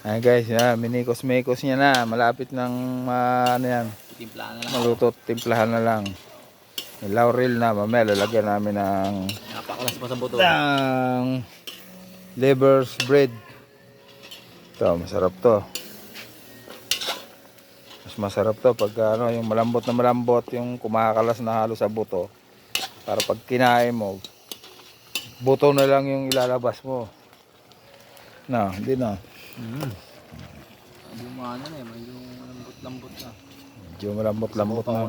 Ayan guys, yan, minikos-mikos niya na. Malapit ng ma- ano yan, Timpla na lang. maluto, timplahan na lang. May laurel na, mamaya lalagyan namin ng, Napakalas pa sa buto. ng liver's bread. Ito, masarap to. Mas masarap to pag ano, yung malambot na malambot, yung kumakalas na halo sa buto. Para pag kinain mo, buto na lang yung ilalabas mo. Na, hindi na. Mm. Maano na eh. Medyo lambot-lambot na. Medyo malambot-lambot na.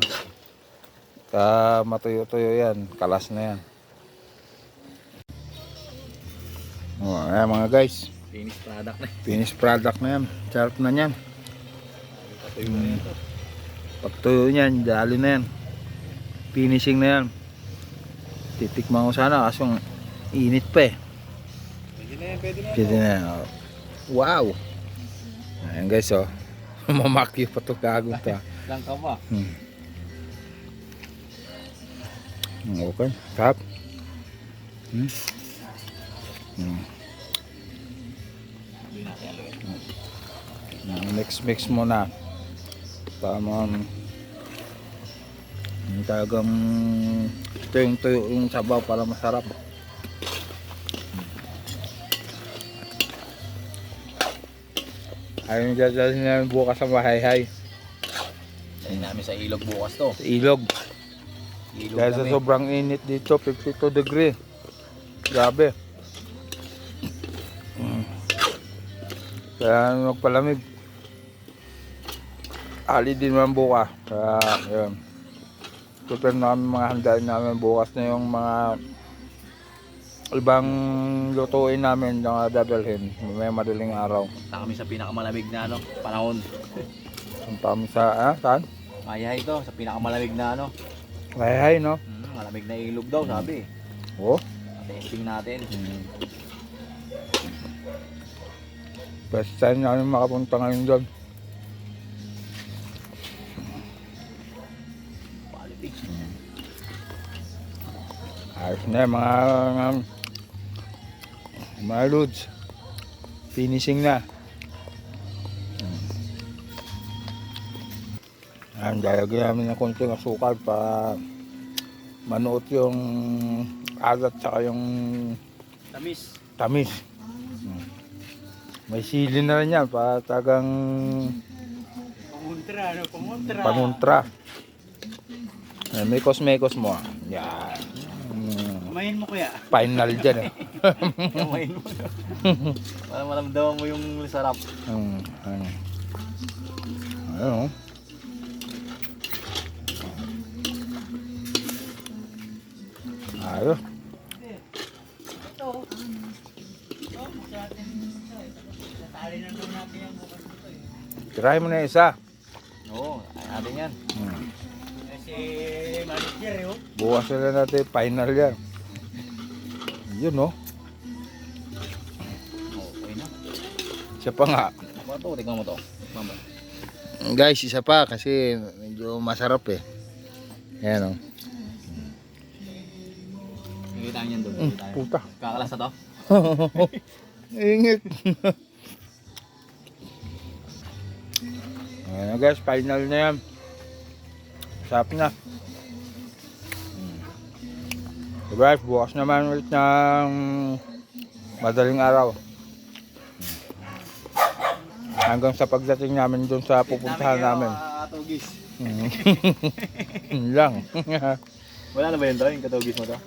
Ka matuyo-tuyo yan. Kalas na yan. Oh, ayan mga guys. Finished product na. Finished product na yan. Sarap na yan. Patuyo na ito. Pag tuyo niyan, dali na yan. Finishing na yan. Titikman ko sana kaso init pa eh. Pwede na yan, pwede na Pwede na yan. Wow! Ayan guys oh. Mamakyo pa to gagong to. Lang ka pa. Hmm. Okay. Sarap. Hmm. Hmm. Hmm, Mix mix mo na. Tama. Yung talagang tuyong tuyo yung sabaw para masarap. Ayun dadalhin namin bukas sa bahay-hay. Dahil namin sa ilog bukas to. Sa ilog. Ilog Dahil sa sobrang init dito, 52 degree. Grabe. Mm. Kaya magpalamig. Ali din naman bukas. Kaya, yun. Prepare namin mga handaan namin bukas na yung mga ibang lutuin namin na dadalhin. May madaling araw. Punta kami sa pinakamalamig na ano, panahon. Punta kami sa, ah, saan? Mayahay to, sa pinakamalamig na ano. Hay hay, no? Hmm, malamig na ilog daw, sabi. Oh. Testing natin. Hmm. First time namin makapunta ngayon doon. Quality. Ayos na mga mga, mga. Finishing na. Ang lalagyan namin ng konting asukal para manuot yung agat tsaka yung Tamis. tamis. May sili na rin yan para tagang Pamuntra, ano? Panguntra. Eh, may mekos mo ah. Yan. Kumain mo kuya. final dyan eh. Kumain mo. Para malamdaman mo yung sarap. Hmm, ano. Ano? Ayos. Try mo na isa. Oo, ay natin yan. Hmm. Si manager yun. Bukas na natin, final yan. Yun no. Isa pa nga. Ako to, tingnan mo to. Mama. Guys, isa pa kasi medyo masarap eh. Ayan oh. o. Nakikita niyan doon. Mm, puta. Kakalas na to. Ingit. Ayan guys, final na yan. Sarap na. Guys, bukas naman ulit ng madaling araw. Hanggang sa pagdating namin doon sa pupuntahan namin. Katugis. Hmm. Yun lang. Wala na ba? Yung katugis mo to?